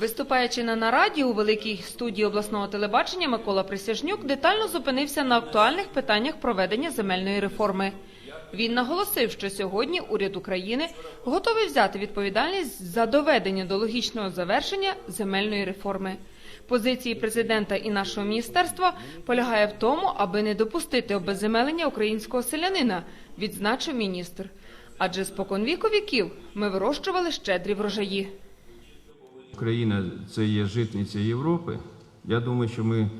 Виступаючи на нараді у великій студії обласного телебачення, Микола Присяжнюк детально зупинився на актуальних питаннях проведення земельної реформи. Він наголосив, що сьогодні уряд України готовий взяти відповідальність за доведення до логічного завершення земельної реформи. Позиції президента і нашого міністерства полягає в тому, аби не допустити обезземелення українського селянина, відзначив міністр. Адже споконвіку віків ми вирощували щедрі врожаї. Україна це є житниця Європи. Я думаю, що ми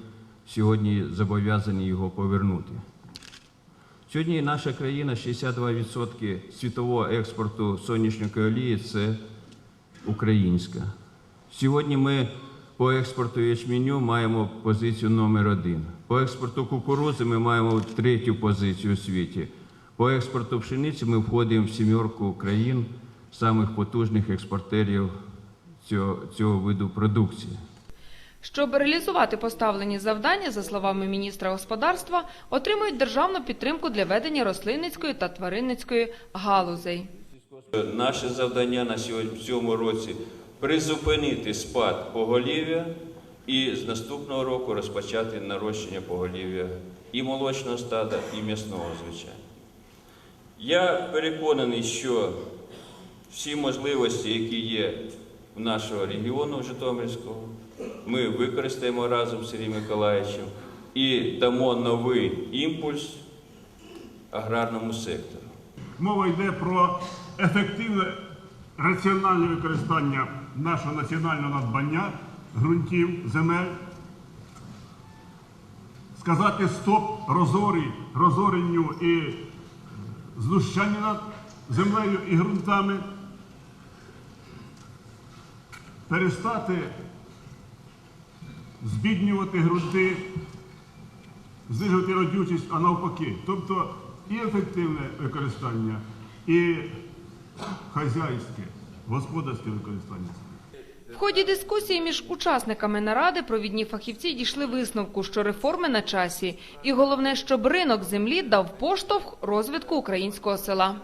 сьогодні зобов'язані його повернути. Сьогодні наша країна 62% світового експорту соняшникової олії це українська. Сьогодні ми по експорту ячменю маємо позицію номер один. По експорту кукурузи ми маємо третю позицію у світі. По експорту пшениці ми входимо в сімерку країн самих потужних експортерів цього, цього виду продукції. Щоб реалізувати поставлені завдання, за словами міністра господарства, отримують державну підтримку для ведення рослинницької та тваринницької галузей. Наше завдання на сьогодні в цьому році призупинити спад поголів'я і з наступного року розпочати нарощення поголів'я і молочного стада, і м'ясного, звичайно. Я переконаний, що всі можливості, які є нашого регіону Житомирського, ми використаємо разом з Сергієм Миколаївичем і дамо новий імпульс аграрному сектору. Мова йде про ефективне раціональне використання нашого національного надбання, ґрунтів, земель. Сказати стоп розорі, розоренню і знущанню над землею і ґрунтами. Перестати збіднювати ґрунти, знижувати родючість, а навпаки. Тобто і ефективне використання, і хазяйське, господарське використання. В ході дискусії між учасниками наради провідні фахівці дійшли висновку, що реформи на часі, і головне, щоб ринок землі дав поштовх розвитку українського села.